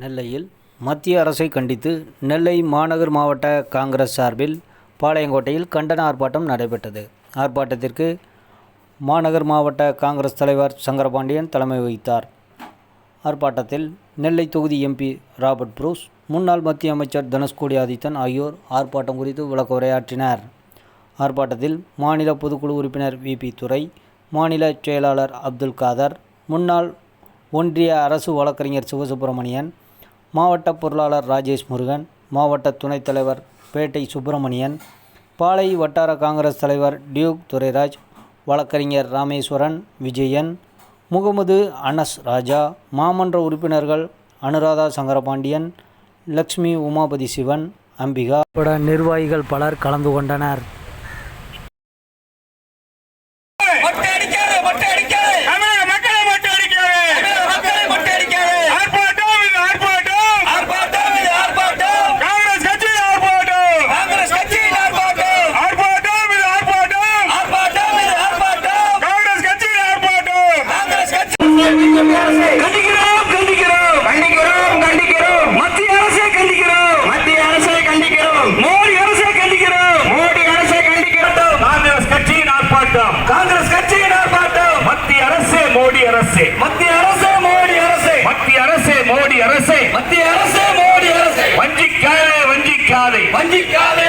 நெல்லையில் மத்திய அரசை கண்டித்து நெல்லை மாநகர் மாவட்ட காங்கிரஸ் சார்பில் பாளையங்கோட்டையில் கண்டன ஆர்ப்பாட்டம் நடைபெற்றது. ஆர்ப்பாட்டத்திற்கு மாநகர் மாவட்ட காங்கிரஸ் தலைவர் சங்கரபாண்டியன் தலைமை வகித்தார். ஆர்ப்பாட்டத்தில் நெல்லை தொகுதி எம்பி ராபர்ட் புரூஸ் முன்னாள் மத்திய அமைச்சர் தனுஷ்கோடி ஆதித்தன் ஆகியோர் ஆர்ப்பாட்டம் குறித்து விளக்க உரையாற்றினர். ஆர்ப்பாட்டத்தில் மாநில பொதுக்குழு உறுப்பினர் விபி துரை மாநில செயலாளர் அப்துல் காதர் முன்னாள் ஒன்றிய அரசு வழக்கறிஞர் சிவசுப்பிரமணியன் மாவட்ட பொருளாளர் ராஜேஷ் முருகன் மாவட்ட துணைத் தலைவர் பேட்டை சுப்பிரமணியன் பாளை வட்டார காங்கிரஸ் தலைவர் டியூக் துரைராஜ் வழக்கறிஞர் ராமேஸ்வரன் விஜயன் முகமது அனஸ் ராஜா மாமன்ற உறுப்பினர்கள் அனுராதா சங்கரபாண்டியன் லக்ஷ்மி உமாபதி சிவன் அம்பிகா உட்பட நிர்வாகிகள் பலர் கலந்து கொண்டனர் மொட்டை அடிக்காதே, மொட்டை அடிக்காதே. தமிழக மக்களை மொட்டையடிக்காதே. தமிழக மக்களை மொட்டை அடிக்காதே. ஆர்ப்பாட்டம் இது ஆர்ப்பாட்டம். ஆர்ப்பாட்டம் இது ஆர்ப்பாட்டம். காங்கிரஸ் கட்சியின் ஆர்ப்பாட்டம். காங்கிரஸ் கட்சியின் ஆர்ப்பாட்டம். ஆர்ப்பாட்டம் இது ஆர்ப்பாட்டம். ஆர்ப்பாட்டம் இது ஆர்ப்பாட்டம். காங்கிரஸ் கட்சியின் ஆர்ப்பாட்டம். காங்கிரஸ் கட்சி கண்டிக்கிறோம், கண்டிக்கிறோம். கண்டிக்கிறோம் கண்டிக்கிறோம் மத்திய அரசை கண்டிக்கிறோம். மத்திய அரசை கண்டிக்கிறோம் மோடி அரசை கண்டிக்கிறோம். மோடி அரசை கண்டிக்கிறோம் காங்கிரஸ் கட்சியின் ஆர்ப்பாட்டம். காங்கிரஸ் கட்சியின் ஆர்ப்பாட்டம் மத்திய அரசே மோடி அரசே மத்திய அரசு மோடி அரசு. மத்திய அரசே மோடி அரசே. மத்திய அரசு மோடி அரசு. வஞ்சிக்காதே வஞ்சிக்காதே. வஞ்சிக்காதே.